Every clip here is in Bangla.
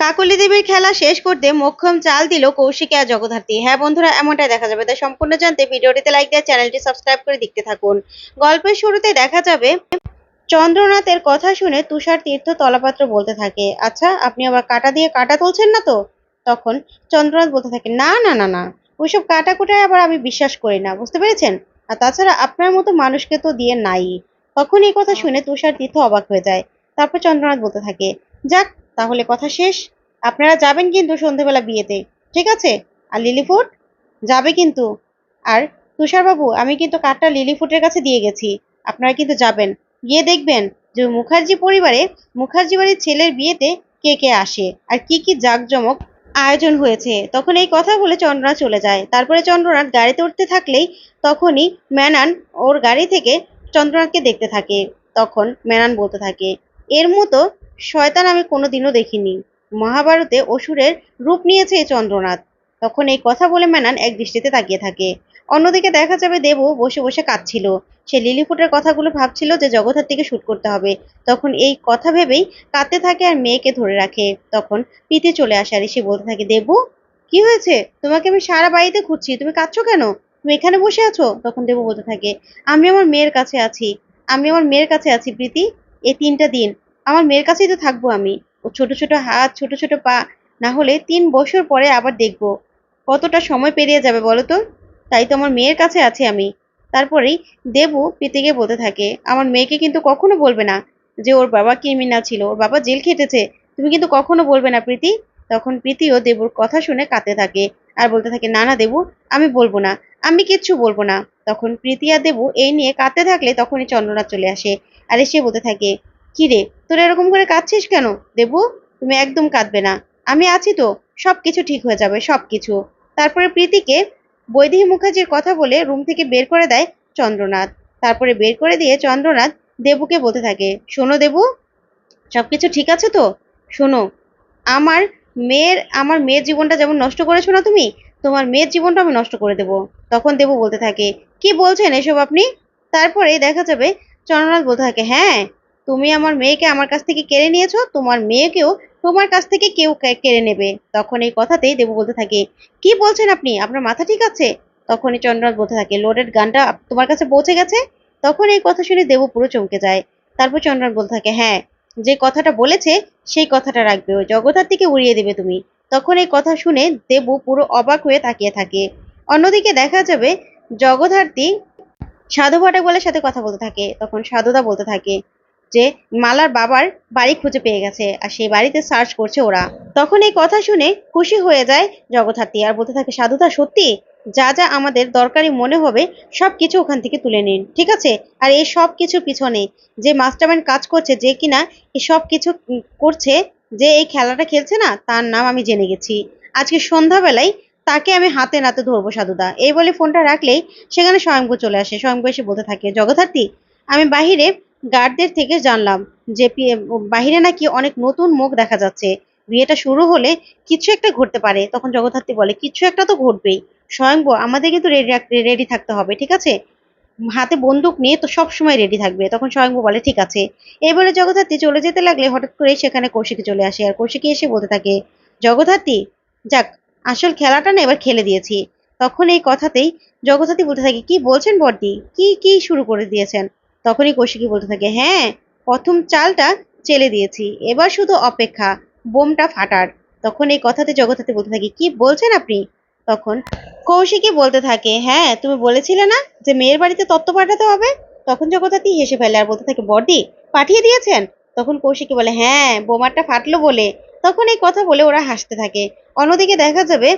কাকলি দেবীর খেলা শেষ করতে মোক্ষম চাল দিল কৌশিকী আর জগদ্ধাত্রী। হ্যাঁ বন্ধুরা, এমনটাই দেখা যাবে। তাই সম্পূর্ণ জানতে ভিডিওটিতে লাইক দিয়ে চ্যানেলটি সাবস্ক্রাইব করে দেখতে থাকুন। গল্পের শুরুতে দেখা যাবে চন্দ্রনাথের কথা শুনে তুষার তীর্থ তলাপাত্র বলতে থাকে। আচ্ছা আপনি আবার কাটা দিয়ে কাটা তুলছেন না তো? তখন চন্দ্রনাথ বলতে থাকে, না না না না, ওইসব কাটা কুটায় আবার আমি বিশ্বাস করি না। বুঝতে পেরেছেন? আর তাছাড়া আপনার মতো মানুষকে তো দিয়ে নাই। তখন এই কথা শুনে তুষার তীর্থ অবাক হয়ে যায়। তারপর চন্দ্রনাথ বলতে থাকে, যাক তাহলে কথা শেষ। আপনারা যাবেন কিন্তু সন্ধেবেলা বিয়েতে, ঠিক আছে? আর লিলিফুট? যাবে কিন্তু। আর তুষারবাবু, আমি কিন্তু কার্ডটা লিলিফুটের কাছে দিয়ে গেছি। আপনারা কিন্তু যাবেন। গিয়ে দেখবেন যে মুখার্জি পরিবারে মুখার্জি বাড়ির ছেলের বিয়েতে কে কে আসে আর কি কি জাঁকজমক আয়োজন হয়েছে। তখন এই কথা বলে চন্দ্রনাথ চলে যায়। তারপরে চন্দ্রনাথ গাড়িতে উঠতে থাকলেই তখনই ম্যানান ওর গাড়ি থেকে চন্দ্রনাথকে দেখতে থাকে। তখন ম্যানান বলতে থাকে, এর মতো শয়তান আমি কোনোদিনও দেখিনি। মহাভারতে অসুরের রূপ নিয়েছে এই চন্দ্রনাথ। তখন এই কথা বলে ম্যানান এক দৃষ্টিতে তাকিয়ে থাকে। অন্যদিকে দেখা যাবে দেবু বসে বসে কাঁদছিল। সে লিলিফুটের কথাগুলো ভাবছিল যে জগদ্ধাত্রীকে শুট করতে হবে। তখন এই কথা ভেবেই কাঁদতে থাকে আর মেয়েকে ধরে রাখে। তখন প্রীতি চলে আসে আর এসে বলতে থাকে, দেবু, কি হয়েছে? তোমাকে আমি সারা বাড়িতে খুঁজছি। তুমি কাঁদছো কেন? তুমি এখানে বসে আছো? তখন দেবু বলতে থাকে, আমি আমার মেয়ের কাছে আছি। আমি আমার মেয়ের কাছে আছি প্রীতি। এই তিনটা দিন আমার মেয়ের কাছেই তো থাকব আমি। ও ছোট ছোট হাত, ছোট ছোট পা, না হলে তিন বছর পরে আবার দেখব। কতটা সময় পেরিয়ে যাবে বলো তো? তাই তো আমার মেয়ের কাছে আছে আমি। তারপরেই দেবু প্রীতিকে বলতে থাকে, আমার মেয়েকে কিন্তু কখনো বলবে না যে ওর বাবা ক্রিমিনাল ছিল, ওর বাবা জেল খেটেছে। তুমি কিন্তু কখনো বলবে না প্রীতি? তখন প্রীতিও দেবুর কথা শুনে কাঁদতে থাকে আর বলতে থাকে, না না দেবু, আমি বলব না, আমি কিচ্ছু বলব না। তখন প্রীতি আর দেবু এই নিয়ে কাঁদতে থাকলে তখনই চন্দ্রনাথ চলে আসে। আর এসে বলতে থাকে কি রে তোরা এরকম করে কাঁদছিস কেন? দেবু, তুমি একদম কাঁদবে না। আমি আছি তো সব কিছু ঠিক হয়ে যাবে সব কিছু তারপরে প্রীতিকে বৈদেহী মুখার্জির কথা বলে রুম থেকে বের করে দেয় চন্দ্রনাথ। তারপরে বের করে দিয়ে চন্দ্রনাথ দেবুকে বলতে থাকে, শোনো দেবু সব কিছু ঠিক আছে তো? শোনো, আমার মেয়ের আমার মেয়ের জীবনটা যেমন নষ্ট করেছ না তুমি, তোমার মেয়ের জীবনটা আমি নষ্ট করে দেবো। তখন দেবু বলতে থাকে, কি বলছেন এসব আপনি? তারপরে দেখা যাবে চন্দ্রনাথ বলতে থাকে হ্যাঁ তুমি আমার মেয়েকে আমার কাছ থেকে কেড়ে নিয়েছো, তোমার মেয়েকেও তোমার কাছ থেকে কেউ কেড়ে নেবে। তখন এই কথাতেই দেবু বলতে থাকে, কি বলছেন আপনি? আপনার মাথা ঠিক আছে? তখনই চন্দ্রনাথ বলতে থাকে, লোডেড গানটা তোমার কাছে পৌঁছে গেছে? তখন এই কথা শুনে দেবু পুরো চমকে যায়। তারপর চন্দ্রনাথ বলতে থাকে হ্যাঁ যে কথাটা বলেছে সেই কথাটা রাখবে, ওই জগদ্ধাত্রীকে উড়িয়ে দেবে তুমি। তখন এই কথা শুনে দেবু পুরো অবাক হয়ে তাকিয়ে থাকে। অন্যদিকে দেখা যাবে জগদ্ধাত্রী সাধু ভাটাগোলের সাথে কথা বলতে থাকে। তখন সাধুদা বলতে থাকে যে মালার বাবার বাড়ি খুঁজে পেয়ে গেছে আর সেই বাড়িতে সার্চ করছে ওরা। তখন এই কথা শুনে খুশি হয়ে যায় জগদ্ধাত্রী আর বলতে থাকে সাধুদা সত্যি? যা যা আমাদের দরকারি মনে হবে সব কিছু ওখান থেকে তুলে নিন, ঠিক আছে? আর এই সব কিছুর পিছনে যে মাস্টারমাইন্ড কাজ করছে, যে কিনা এই সব কিছু করছে, যে এই খেলাটা খেলছে না, তার নাম আমি জেনে গেছি। আজকে সন্ধ্যাবেলায় তাকে আমি হাতে নাতে ধরবো সাধুদা এই বলে ফোনটা রাখলেই সেখানে স্বয়ংভূ চলে আসে। স্বয়ংভূ এসে বলতে থাকে, জগদ্ধাত্রী, আমি বাহিরে গার্ডদের থেকে জানলাম যে বাহিরে নাকি অনেক নতুন মুখ দেখা যাচ্ছে। বিয়েটা শুরু হলে কিছু একটা ঘটতে পারে। তখন জগদ্ধাত্রী বলে, কিছু একটা তো ঘটবেই। স্বয়ংভূ আমাদের কিন্তু রেডি রেডি থাকতে হবে, ঠিক আছে? হাতে বন্দুক নিয়ে তো সব সময় রেডি থাকবে। তখন স্বয়ংভূ বলে, ঠিক আছে। এই বলে জগদ্ধাত্রী চলে যেতে লাগলে হঠাৎ করে সেখানে কৌশিকী চলে আসে আর কৌশিকী এসে বলতে থাকে, জগদ্ধাত্রী, যাক, আসল খেলাটা না এবার খেলে দিয়েছি। তখন এই কথাতেই জগদ্ধাত্রী বলতে থাকে, কি বলছেন বর্দি? কি কি শুরু করে দিয়েছেন? তখনই কৌশিকী বলতে থাকে হ্যাঁ প্রথম চালটা চেলে দিয়েছি, এবার শুধু অপেক্ষা, বোমটা ফাটার। তখন এই কথাতে জগদ্ধাত্রী বলতে থাকে, কি বলছেন আপনি? তখন কৌশিকী বলতে থাকে হ্যাঁ তুমি বলেছিলে না যে মেয়ের বাড়িতে তত্ত্ব পাঠাতে হবে? তখন জগদ্ধাত্রী হেসে ফেলে আর বলতে থাকে বর্দি পাঠিয়ে দিয়েছেন? তখন কৌশিকী বলে হ্যাঁ বোমাটা ফাটলো বলে। তখন এই কথা বলে ওরা হাসতে থাকে। অন্যদিকে দেখা যাবে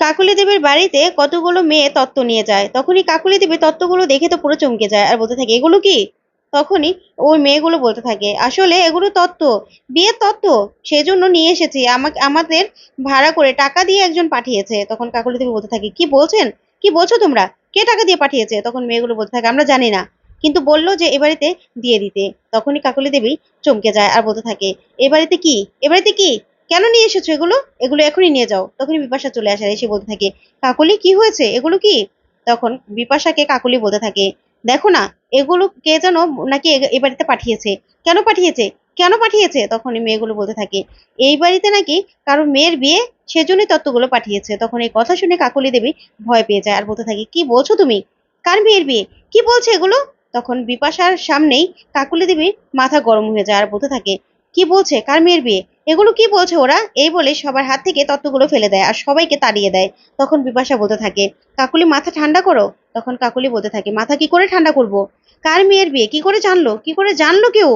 কাকুলি দেবীর বাড়িতে কতগুলো মেয়ে তত্ত্ব নিয়ে যায়? তখনই কাকুলি দেবী তত্ত্বগুলো দেখে তো পুরো চমকে যায় আর বলতে থাকে, এগুলো কি? তখনই ওই মেয়েগুলো বলতে থাকে, আসলে এগুলো তত্ত্ব। বিয়ের তত্ত্ব? সেজন্য নিয়ে এসেছি। আমাকে, আমাদের ভাড়া করে টাকা দিয়ে একজন পাঠিয়েছে। তখন কাকুলি দেবী বলতে থাকে, কি বলছেন? কি বলছো তোমরা? কে টাকা দিয়ে পাঠিয়েছে? তখন মেয়েগুলো বলতে থাকে, আমরা জানি না। কিন্তু বলল যে, এ বাড়িতে দিয়ে দিতে। তখনই কাকুলি দেবী চমকে যায় আর বলতে থাকে, এ বাড়িতে কি? এ বাড়িতে কি? কেন নিয়ে এসেছ এগুলো? এগুলো এখনই নিয়ে যাও। তখনই বিপাশা চলে আসে এসে বলতে থাকে, কাকলি, কি হয়েছে? এগুলো কি? তখন বিপাশাকে কাকলি বলতে থাকে, দেখো না, এগুলো কে যেন নাকি এ- বাড়িতে পাঠিয়েছে। কেন পাঠিয়েছে? কেন পাঠিয়েছে? তখন এই মেয়েগুলো বলতে থাকে, এই বাড়িতে নাকি কারও মেয়ের বিয়ে, সেজন্যই তত্ত্বগুলো পাঠিয়েছে। তখন এই কথা শুনে কাকলি দেবী ভয় পেয়ে যায় আর বলতে থাকে, কি বলছো তুমি? কার মেয়ের বিয়ে? কি বলছে এগুলো? তখন বিপাশার সামনেই কাকুলি দেবীর মাথা গরম হয়ে যায় আর বলতে থাকে কি বলছে? কার মেয়ের বিয়ে? এগুলো কি বলছে ওরা? এই বলে সবার হাত থেকে তত্ত্বগুলো ফেলে দেয় আর সবাইকে তাড়িয়ে দেয়। তখন বিপাশা বলতে থাকে, কাকুলি, মাথা ঠান্ডা করো? তখন কাকুলি বলতে থাকে, মাথা কি করে ঠান্ডা করব? কার মেয়ের বিয়ে? কি করে জানলো? কি করে জানলো কেউ?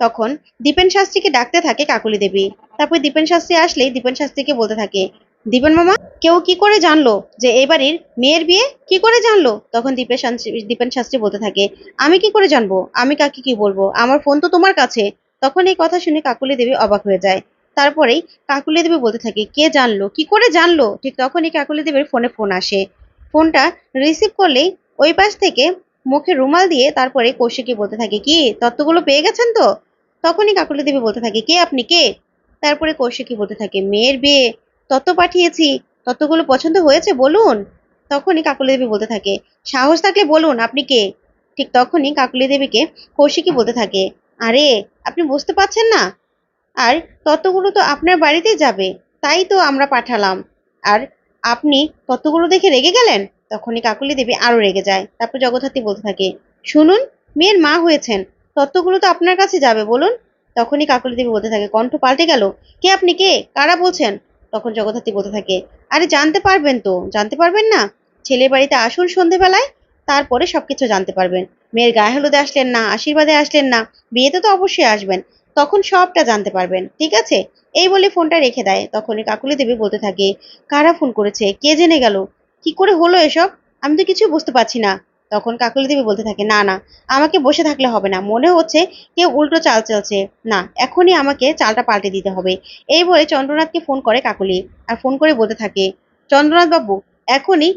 তখন দীপেন শাস্ত্রীকে ডাকতে থাকে কাকুলি দেবী। তারপর দীপেন শাস্ত্রী আসলেই দীপেন শাস্ত্রীকে বলতে থাকে, দীপেন মামা, কেউ কি করে জানলো যে এই বাড়ির মেয়ের বিয়ে? কি করে জানলো? তখন দীপেন শাস্ত্রী দীপেন শাস্ত্রী বলতে থাকে, আমি কি করে জানব? আমি কাকে কি বলব? আমার ফোন তো তোমার কাছে। তখন এই কথা শুনে কাকুলি দেবী অবাক হয়ে যায়। তারপরেই কাকুলি দেবী বলতে থাকে, কে জানলো? কি করে জানলো? ঠিক তখনই কাকুলি দেবীর ফোনে ফোন আসে। ফোনটা রিসিভ করলেই ওই পাশ থেকে মুখে রুমাল দিয়ে তারপরে কৌশিকী বলতে থাকে, কি, তত্ত্বগুলো পেয়ে গেছেন তো? তখনই কাকুলি দেবী বলতে থাকে, কে আপনি? কে? তারপরে কৌশিকী বলতে থাকে, মেয়ের বিয়ে, তত্ত্ব পাঠিয়েছি, তত্ত্বগুলো পছন্দ হয়েছে, বলুন? তখনই কাকুলি দেবী বলতে থাকে, সাহস থাকলে বলুন, আপনি কে? ঠিক তখনই কাকুলি দেবীকে কৌশিকী বলতে থাকে আরে, আপনি বুঝতে পারছেন না? আর তত্ত্বগুলো তো আপনার বাড়িতেই যাবে, তাই তো আমরা পাঠালাম। আর আপনি তত্ত্বগুলো দেখে রেগে গেলেন? তখনই কাকুলি দেবী আরও রেগে যায়। তারপর জগদ্ধাত্রী বলতে থাকে, শুনুন, মেয়ের মা হয়েছেন তত্ত্বগুলো তো আপনার কাছে যাবে, বলুন? তখনই কাকুলি দেবী বলতে থাকে, কণ্ঠ পাল্টে গেল। কে আপনি, কে? কারা বলছেন? তখন জগদ্ধাত্রী বলতে থাকে, আরে, জানতে পারবেন তো, জানতে পারবেন না? ছেলের বাড়িতে আসুন সন্ধেবেলায় তারপরে সবকিছু জানতে পারবেন। মেয়ের গায়ে হলুদে আসলেন না, আশীর্বাদে আসলেন না, বিয়েতে তো অবশ্যই আসবেন, তখন সবটা জানতে পারবেন, ঠিক আছে? এই বলে ফোনটা রেখে দেয়, তখনই কাকুলি দেবী বলতে থাকে, কারা ফোন করেছে? কে জেনে গেল? কি করে হলো এসব? আমি তো কিছু বুঝতে পারছি না। তখন কাকুলি দেবী বলতে থাকে, না না, আমাকে বসে থাকলে হবে না, মনে হচ্ছে কেউ উল্টো চাল চলছে। না, এখনই আমাকে চালটা পাল্টে দিতে হবে। এই বলে চন্দ্রনাথকে ফোন করে কাকুলি, আর ফোন করে বলতে থাকে, চন্দ্রনাথ বাবু, এখনই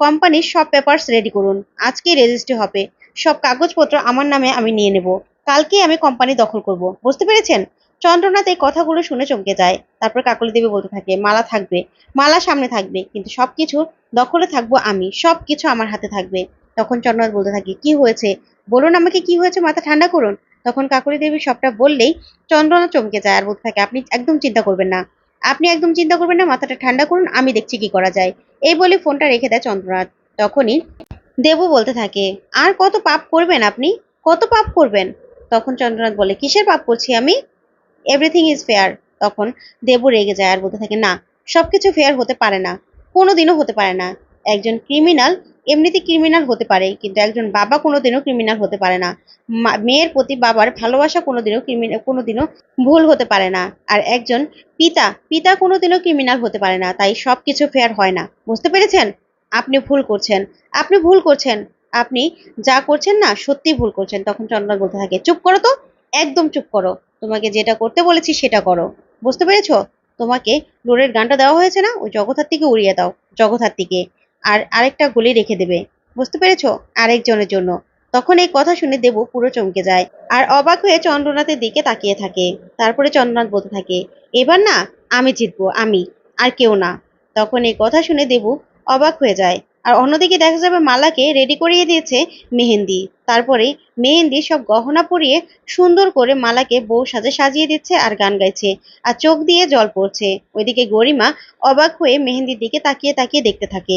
কোম্পানির সব পেপারস রেডি করুন। আজকেই রেজিস্ট্রি হবে। সব কাগজপত্র আমার নামে আমি নিয়ে নেব। কালকেই আমি কোম্পানি দখল করব। বুঝতে পেরেছেন? চন্দ্রনাথ এই কথাগুলো শুনে চমকে যায়। তারপর কাকলি দেবী বলতে থাকে, মালা থাকবে। মালা সামনে থাকবে। কিন্তু সবকিছু দখলে থাকব আমি। সবকিছু আমার হাতে থাকবে। তখন চন্দ্রনাথ বলতে থাকে, কি হয়েছে? বলুন আমাকে কি হয়েছে? মাথা ঠান্ডা করুন। তখন কাকুলি দেবী সবটা বললেই চন্দ্রনাথ চমকে যায় আর বলতে থাকে, আপনি একদম চিন্তা করবেন না। আপনি একদম চিন্তা করবেন না, মাথাটা ঠান্ডা করুন, আমি দেখছি কি করা যায়। এই বলে ফোনটা রেখে দেয় চন্দ্রনাথ। তখনই দেবু বলতে থাকে, আর কত পাপ করবেন আপনি? কত পাপ করবেন? তখন চন্দ্রনাথ বলে, কিসের পাপ করছি আমি? এভরিথিং ইজ ফেয়ার তখন দেবু রেগে যায় আর বলতে থাকে, না সব কিছু ফেয়ার হতে পারে না, কোনোদিনও হতে পারে না। একজন ক্রিমিনাল এমনিতে ক্রিমিনাল হতে পারে, কিন্তু একজন বাবা কোনোদিনও ক্রিমিনাল হতে পারে না। মেয়ের প্রতি বাবার ভালোবাসা কোনোদিনও ক্রিমিনাল কোনোদিনও ভুল হতে পারে না। আর একজন পিতা পিতা কোনোদিনও ক্রিমিনাল হতে পারে না, তাই সব কিছু ফেয়ার হয় না। বুঝতে পেরেছেন? আপনি ভুল করছেন। আপনি ভুল করছেন। আপনি যা করছেন না, সত্যি ভুল করছেন। তখন চন্দ্রনাথ বলতে থাকে, চুপ করো তো, একদম চুপ করো। তোমাকে যেটা করতে বলেছি সেটা করো। বুঝতে পেরেছ? তোমাকে লোরের গানটা দেওয়া হয়েছে না? ওই জগদ্ধাত্রীকে উড়িয়ে দাও, জগদ্ধাত্রীকে। আর আরেকটা গুলি রেখে দেবে। বুঝতে পেরেছ? আরেকজনের জন্য। তখন এই কথা শুনে দেবু পুরো চমকে যায় আর অবাক হয়ে চন্দ্রনাথের দিকে তাকিয়ে থাকে। তারপরে চন্দ্রনাথ বলতে থাকে, এবার না, আমি জিতবো, আমি, আর কেউ না। তখন এই কথা শুনে দেবু অবাক হয়ে যায় আর অন্যদিকে দেখা যাবে মালাকে রেডি করিয়ে দিয়েছে মেহেন্দি। তারপরে মেহেন্দি সব গহনা পরিয়ে সুন্দর করে মালাকে বউ সাজে সাজিয়ে দিচ্ছে আর গান গাইছে আর চোখ দিয়ে জল পড়ছে। ওইদিকে গরিমা অবাক হয়ে মেহেন্দির দিকে তাকিয়ে তাকিয়ে দেখতে থাকে।